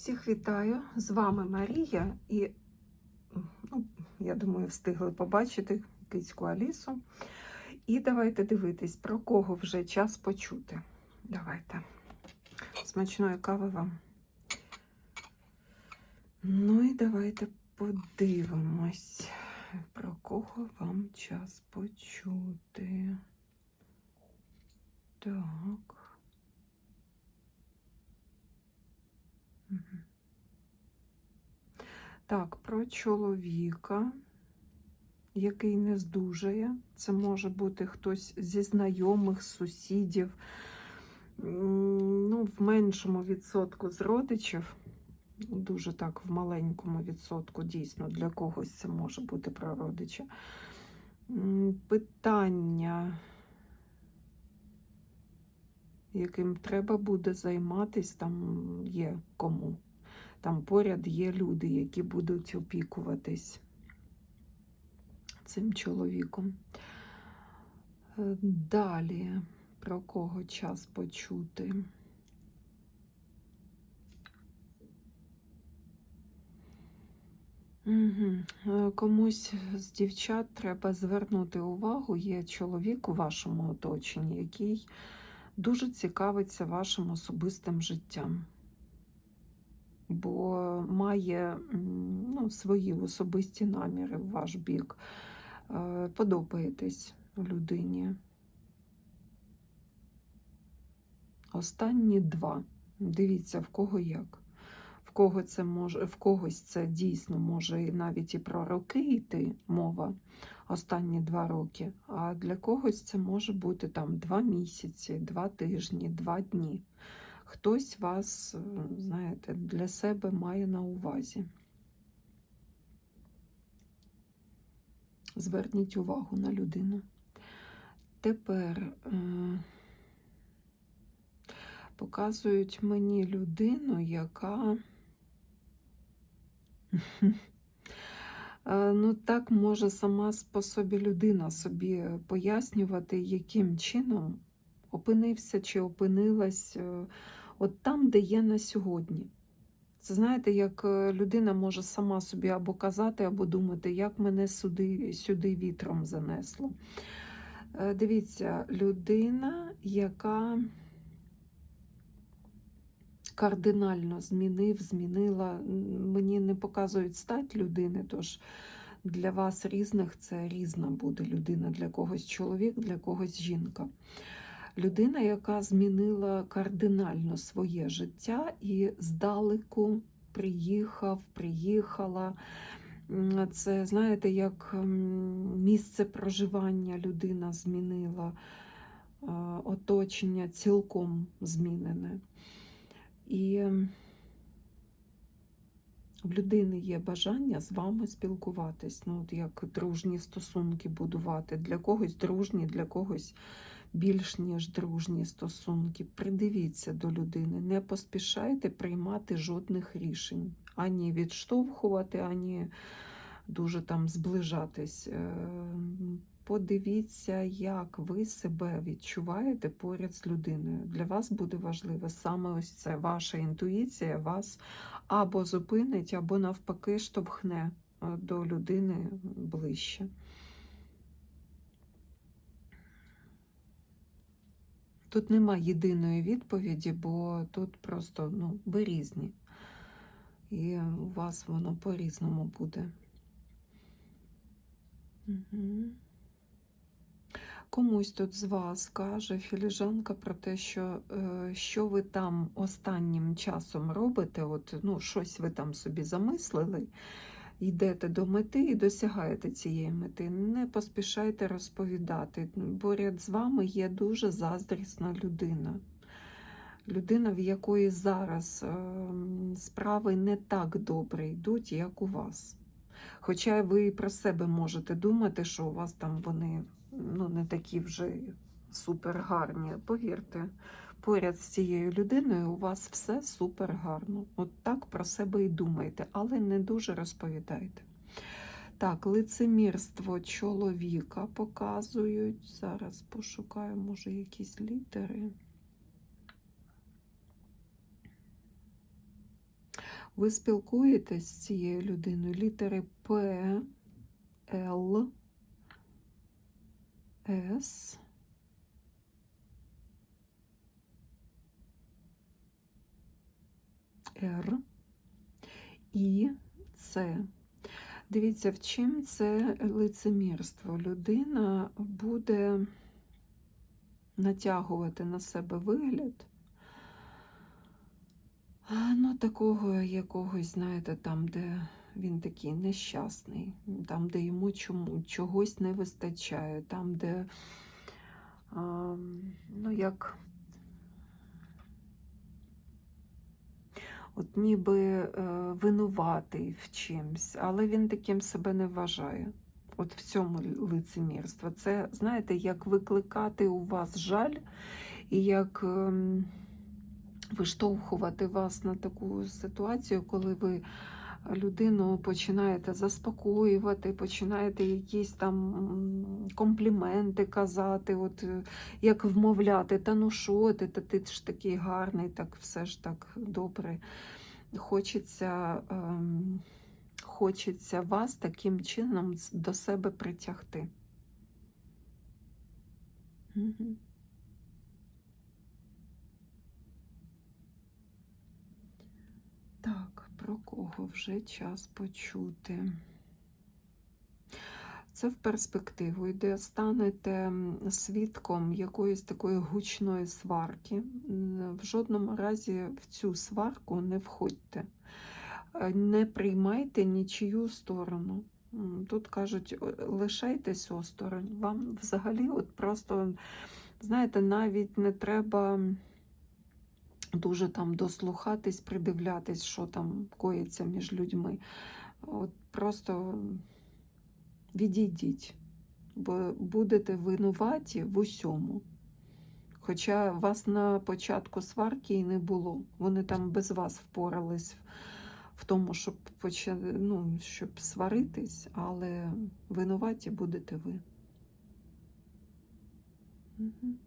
Всіх вітаю! З вами Марія і, ну, я думаю, встигли побачити кицьку Алісу. І давайте дивитись, про кого вже час почути. Давайте. Смачної кави вам. Ну і давайте подивимось, про кого вам час почути. Так. Так, про чоловіка, який не здужає. Це може бути хтось зі знайомих, сусідів, ну, в меншому відсотку з родичів. Дуже так, в маленькому відсотку, дійсно, для когось це може бути про родича. Питання, яким треба буде займатися, там є кому. Там поряд є люди, які будуть опікуватись цим чоловіком. Е, Далі, про кого час почути? Угу. Комусь з дівчат треба звернути увагу, є чоловік у вашому оточенні, який дуже цікавиться вашим особистим життям, бо має ну, свої особисті наміри в ваш бік. Е, Подобаєтесь людині. Останні два. Дивіться, в кого як. В кого це може, в когось це дійсно може навіть і про роки йти мова останні два роки, а для когось це може бути там два місяці, два тижні, два дні. Хтось вас, знаєте, для себе має на увазі. Зверніть увагу на людину. Тепер е, показують мені людину, яка Е, Ну, так може сама по собі людина собі пояснювати, яким чином опинився чи опинилась е, от там, де є на сьогодні. Це знаєте, як е, людина може сама собі або казати, або думати, як мене сюди, сюди вітром занесло. Е, Дивіться, людина, яка кардинально змінив, змінила. Мені не показують стать людини, тож для вас різних це різна буде людина. Для когось чоловік, для когось жінка. Людина, яка змінила кардинально своє життя і здалеку приїхав, приїхала. Це, знаєте, як місце проживання людина змінила, оточення цілком змінене. І в людини є бажання з вами спілкуватись, ну, от як дружні стосунки будувати. Для когось дружні, для когось більш ніж дружні стосунки. Придивіться до людини, не поспішайте приймати жодних рішень, ані відштовхувати, ані дуже там зближатись. Подивіться, як ви себе відчуваєте поряд з людиною. Для вас буде важливо саме ось це ваша інтуїція вас або зупинить, або навпаки штовхне е, до людини ближче. Тут нема єдиної відповіді, бо тут просто ну, ви різні. І у вас воно по-різному буде. Угу. Комусь тут з вас каже філіжанка про те, що е, що ви там останнім часом робите, от, ну, щось ви там собі замислили, йдете до мети і досягаєте цієї мети. Не поспішайте розповідати. Поряд з вами є дуже заздрісна людина. Людина, в якої зараз е, справи не так добре йдуть, як у вас. Хоча ви про себе можете думати, що у вас там вони ну, не такі вже супер гарні. Повірте, поряд з цією людиною у вас все супер гарно. От так про себе і думайте, але не дуже розповідайте. Так, лицемірство чоловіка показують. Зараз пошукаю, може, якісь літери. Ви спілкуєтесь з цією людиною літери П, Л, С. Р і С. Дивіться, в чим це лицемірство. Людина буде натягувати на себе вигляд. Ну, такого якогось, знаєте, там, де він такий нещасний, там, де йому чому, чогось не вистачає, там, де, а, ну, як от ніби е, винуватий в чимсь, але він таким себе не вважає. От в цьому лицемірство. Це, знаєте, як викликати у вас жаль, і як ем, виштовхувати вас на таку ситуацію, коли ви людину починаєте заспокоювати, починаєте якісь там компліменти казати, от е, як вмовляти, та ну що ти, та ти ж такий гарний, так все ж так добре. Хочеться, ем, хочеться вас таким чином до себе притягти. Так, про кого вже час почути? Це в перспективу йде, станете свідком якоїсь такої гучної сварки. В жодному разі в цю сварку не входьте. Е, Не приймайте нічию сторону. Тут кажуть, «О, лишайтесь осторонь. Вам взагалі от просто, знаєте, навіть не треба дуже там дослухатись, придивлятись, що там коїться між людьми. От просто відійдіть, бо будете винуваті в усьому. Хоча вас на початку сварки і не було. Вони там без вас впорались в тому, щоб, поча... ну, щоб сваритись, але винуваті будете ви. Мгм.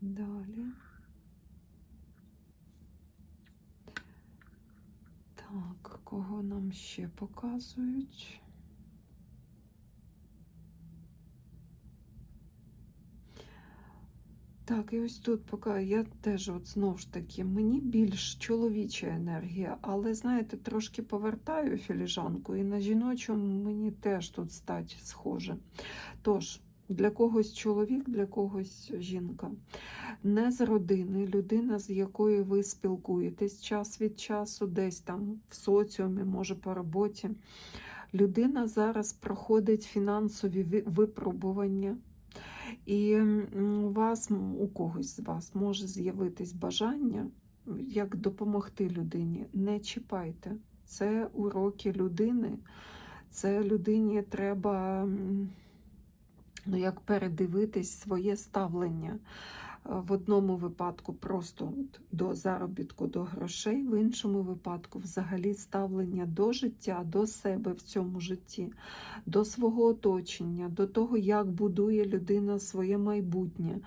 Далі. Так, кого нам ще показують? Так, і ось тут поки я теж, от знову ж таки, мені більш чоловіча енергія, але знаєте, трошки повертаю філіжанку, і на жіночому мені теж тут стать схоже. Тож, для когось чоловік, для когось жінка. Не з родини, людина, з якою ви спілкуєтесь час від часу, десь там в соціумі, може по роботі. Людина зараз проходить фінансові випробування. І у вас, у когось з вас може з'явитись бажання, як допомогти людині. Не чіпайте. Це уроки людини. Це людині треба ну, як передивитись своє ставлення. Е, В одному випадку просто до заробітку, до грошей, в іншому випадку взагалі ставлення до життя, до себе в цьому житті, до свого оточення, до того, як будує людина своє майбутнє.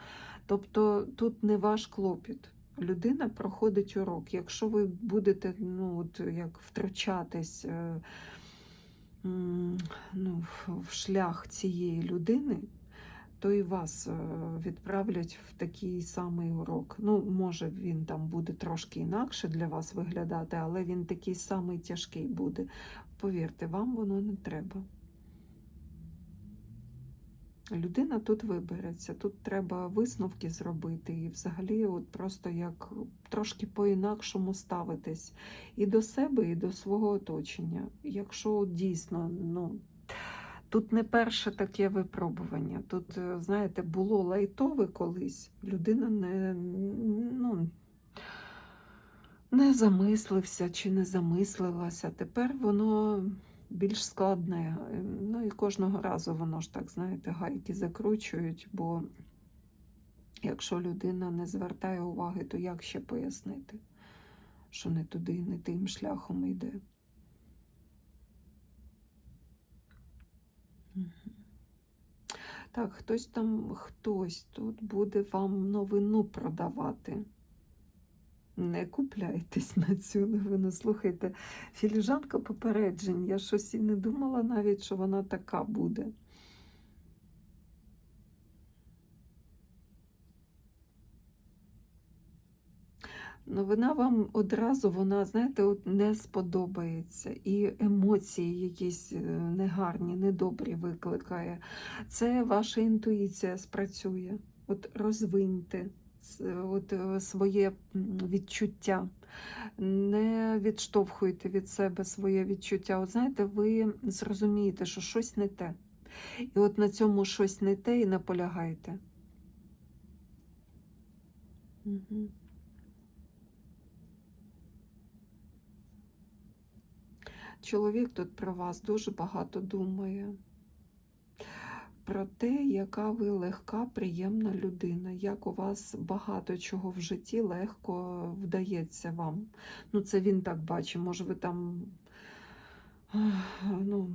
Тобто тут не ваш клопіт. Людина проходить урок. Якщо ви будете ну, от, як втручатись е, ну, в- шлях цієї людини, то і вас е, відправлять в такий самий урок. Ну, може, він там буде трошки інакше для вас виглядати, але він такий самий тяжкий буде. Повірте, вам воно не треба. Людина тут вибереться, тут треба висновки зробити і взагалі от просто як трошки по-інакшому ставитись і до себе, і до свого оточення. Якщо дійсно, ну. Тут не перше таке випробування. Тут, е, знаєте, було лайтове колись. Людина не, ну, не замислився чи не замислилася. Тепер воно більш складне. Е, Ну і кожного разу воно ж так, знаєте, гайки закручують, бо якщо людина не звертає уваги, то як ще пояснити, що не туди, не тим шляхом йде. Так, хтось там, хтось тут буде вам новину продавати. Не купляйтесь на цю новину. Слухайте, філіжанка попереджень. Я щось і не думала навіть, що вона така буде. Новина вам одразу, вона, знаєте, от не сподобається. І емоції якісь е, негарні, недобрі викликає. Це ваша інтуїція спрацює. От розвиньте от, е, своє відчуття. Не відштовхуйте від себе своє відчуття. От знаєте, ви зрозумієте, що щось не те. І от на цьому щось не те і наполягайте. Угу. Чоловік тут про вас дуже багато думає. Про те, яка ви легка, приємна людина, як у вас багато чого в житті легко вдається вам. Ну, це він так бачить, може, ви там ну,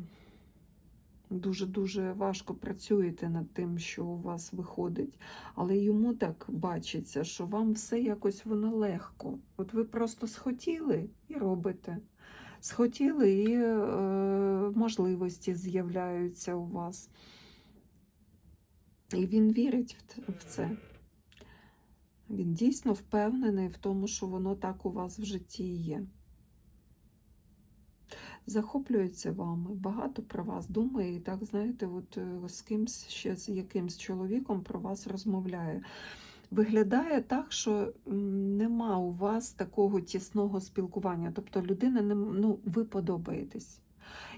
дуже-дуже важко працюєте над тим, що у вас виходить. Але йому так бачиться, що вам все якось воно легко. От ви просто схотіли і робите. Схотіли і е, можливості з'являються у вас. І він вірить в це. Він дійсно впевнений в тому, що воно так у вас в житті є. Захоплюється вами, багато про вас думає, і так, знаєте, от е, з кимсь ще з якимсь чоловіком про вас розмовляє. Виглядає так, що нема у вас такого тісного спілкування. Тобто людина не ну, ви подобаєтесь.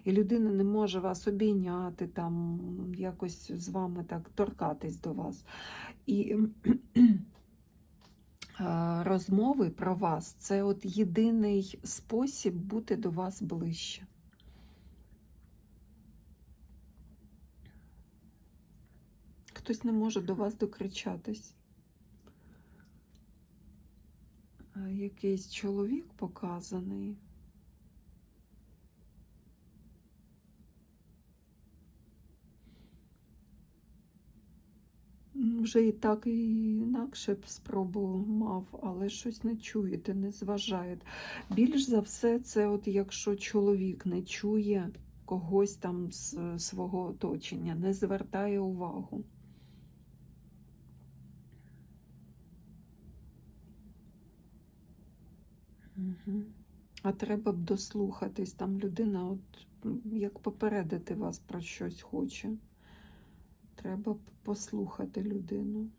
І людина не може вас обійняти, там, якось з вами так торкатись до вас. І е, розмови про вас це от єдиний спосіб бути до вас ближче. Хтось не може до вас докричатись. Е, Якийсь чоловік показаний. Вже і так, і інакше б спробу мав, але щось не чуєте, не зважаєте. Більш за все, це от якщо чоловік не чує когось там з свого оточення, не звертає увагу. Угу. А треба б дослухатись, там людина, от як попередити вас про щось хоче. Треба послухати людину.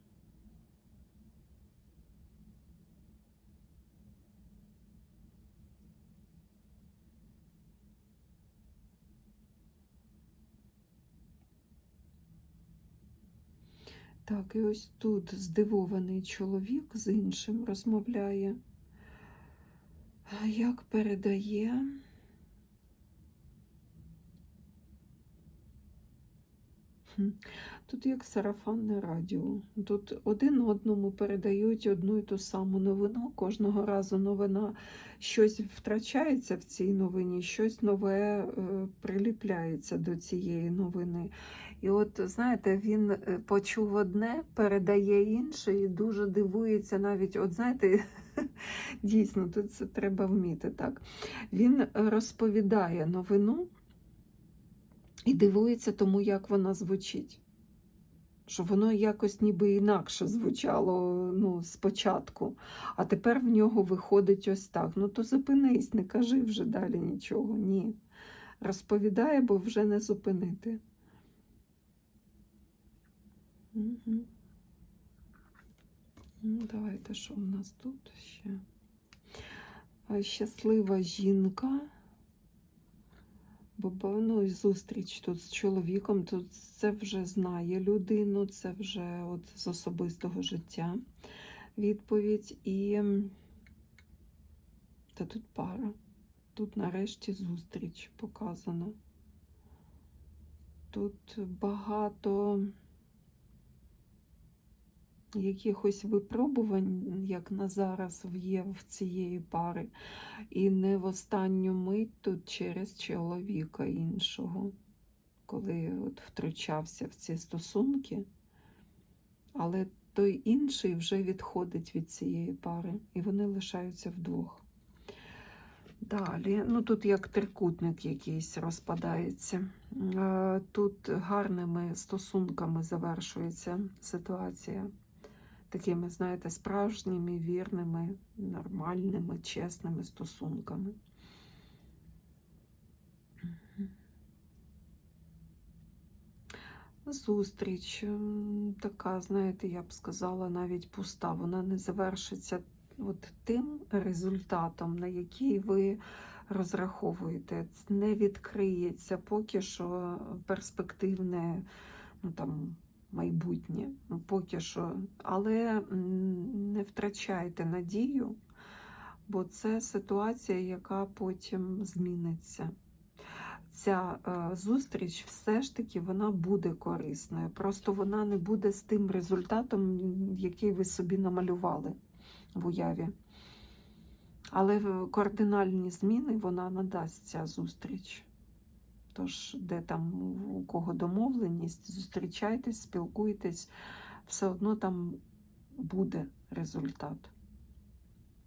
Так, і ось тут здивований чоловік з іншим розмовляє. Як передає? Тут як сарафанне радіо. Тут один одному передають одну і ту саму новину. Кожного разу новина щось втрачається в цій новині, щось нове е, приліпляється до цієї новини. І от, знаєте, він е, почув одне, передає інше і дуже дивується навіть, от знаєте, дійсно, тут це треба вміти так. Він розповідає новину і дивується тому, як вона звучить. Що воно якось ніби інакше звучало ну, спочатку, а тепер в нього виходить ось так. Ну то зупинись, не кажи вже далі нічого. Ні. Розповідає, бо вже не зупинити. Угу. Ну, давайте, що в нас тут ще? Щаслива жінка. Бо ну, зустріч тут з чоловіком, тут це вже знає людину, це вже от з особистого життя відповідь. І та тут пара. Тут нарешті зустріч показана. Тут багато якихось випробувань, як на зараз є в цієї пари, і не в останню мить тут через чоловіка іншого, коли от втручався в ці стосунки. Але той інший вже відходить від цієї пари, і вони лишаються вдвох. Далі, ну тут як трикутник якийсь розпадається. Е, Тут гарними стосунками завершується ситуація. Такими, знаєте, справжніми, вірними, нормальними, чесними стосунками. Зустріч така, знаєте, я б сказала, навіть пуста. Вона не завершиться от тим результатом, на який ви розраховуєте. Не відкриється поки що перспективне ну, там, майбутнє. Поки що. Але не втрачайте надію, бо це ситуація, яка потім зміниться ця е, зустріч все ж таки вона буде корисною. Просто вона не буде з тим результатом, який ви собі намалювали в уяві. Але кардинальні зміни вона надасть ця зустріч. Тож, де там у кого домовленість, зустрічайтесь, спілкуйтесь, все одно там буде результат.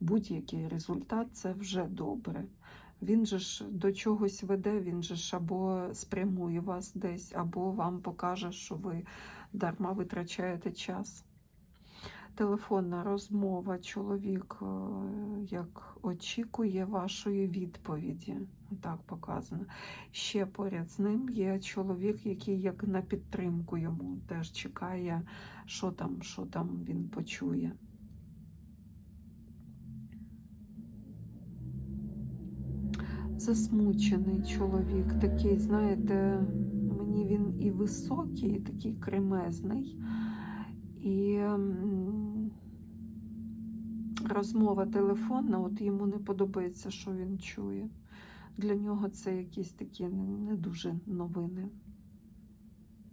Будь-який результат це вже добре. Він же ж до чогось веде, він же ж або спрямує вас десь, або вам покаже, що ви дарма витрачаєте час. Телефонна розмова, чоловік е, як очікує вашої відповіді. Так показано. Ще поряд з ним є чоловік, який як на підтримку йому теж чекає, що там, що там він почує. засмучений чоловік, такий, знаєте, мені він і високий, і такий кремезний. І розмова телефонна, от йому не подобається, що він чує. Для нього це якісь такі не- дуже новини.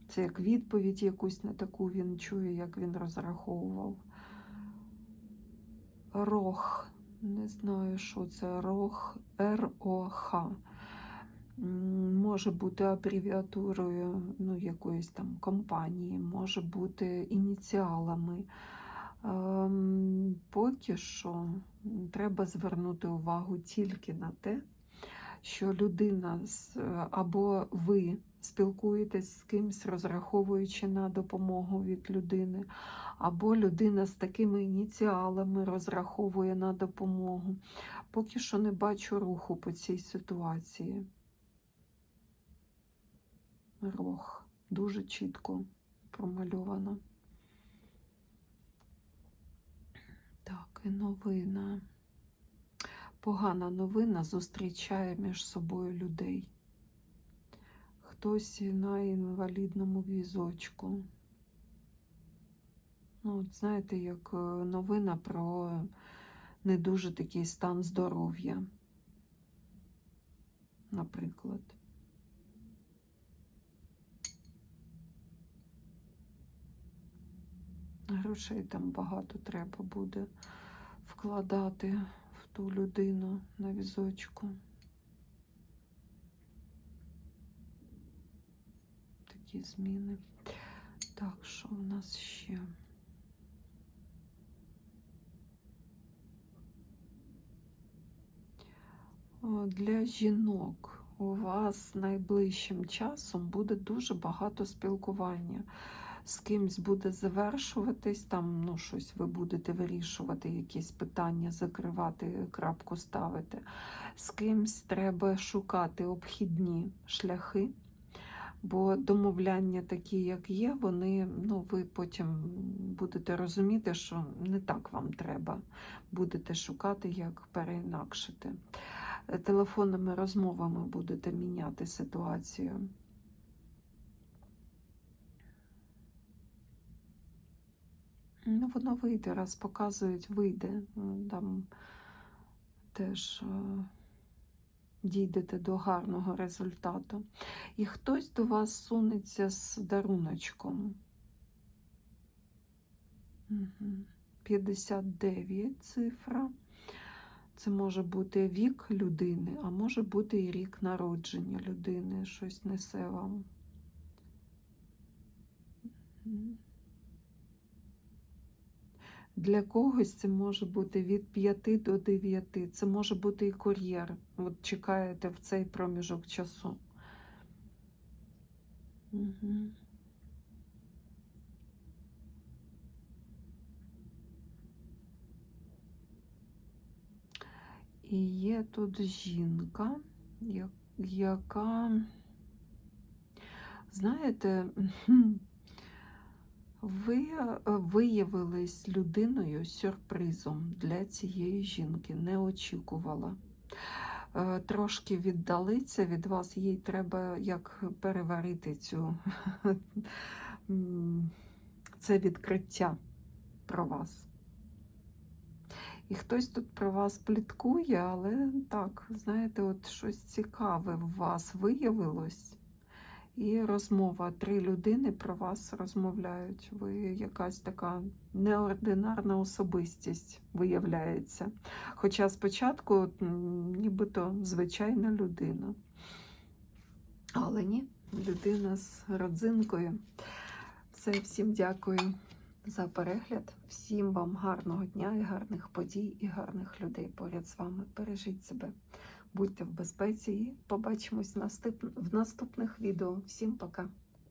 Це як відповідь якусь на таку він чує, як він розраховував. Рох. Не знаю, що це рох РОХ. Може бути абревіатурою ну, якоїсь там компанії, може бути ініціалами. Ем, Поки що треба звернути увагу тільки на те, що людина або ви спілкуєтесь з кимсь, розраховуючи на допомогу від людини, або людина з такими ініціалами розраховує на допомогу. Поки що не бачу руху по цій ситуації. Рох дуже чітко промальовано. Так, і новина. Погана новина зустрічає між собою людей. Хтось на інвалідному візочку. Ну, от знаєте, як е, новина про не дуже такий стан здоров'я, наприклад. Грошей там багато треба буде вкладати в ту людину на візочку. Такі зміни. Так, що в нас ще? Для жінок у вас найближчим часом буде дуже багато спілкування. З кимсь буде завершуватись, там ну, щось ви будете вирішувати, якісь питання, закривати, крапку ставити. З кимсь треба шукати обхідні шляхи, бо домовляння такі, як є, вони, ну, ви потім будете розуміти, що не так вам треба. Будете шукати, як переінакшити телефонними розмовами будете міняти ситуацію. Ну, воно вийде, раз показують, вийде. Там теж е, дійдете до гарного результату. І хтось до вас сунеться з даруночком. 59 цифра. Це може бути вік людини, а може бути і рік народження людини, щось несе вам. Для когось це може бути від 5 до 9. Це може бути і кур'єр. От чекаєте в цей проміжок часу. Угу. І є тут жінка, яка, знаєте, ви е, виявились людиною сюрпризом для цієї жінки, не очікувала. Е, Трошки віддалиться від вас, їй треба як переварити цю це відкриття про вас. І хтось тут про вас пліткує, але так, знаєте, от щось цікаве в вас виявилось. І розмова. Три людини про вас розмовляють. Ви якась така неординарна особистість виявляється. Хоча спочатку нібито звичайна людина. Але ні, людина з родзинкою. Все, всім дякую за перегляд. Всім вам гарного дня і гарних подій, і гарних людей поряд з вами. Бережіть себе, будьте в безпеці і побачимось в наступних відео. Всім пока!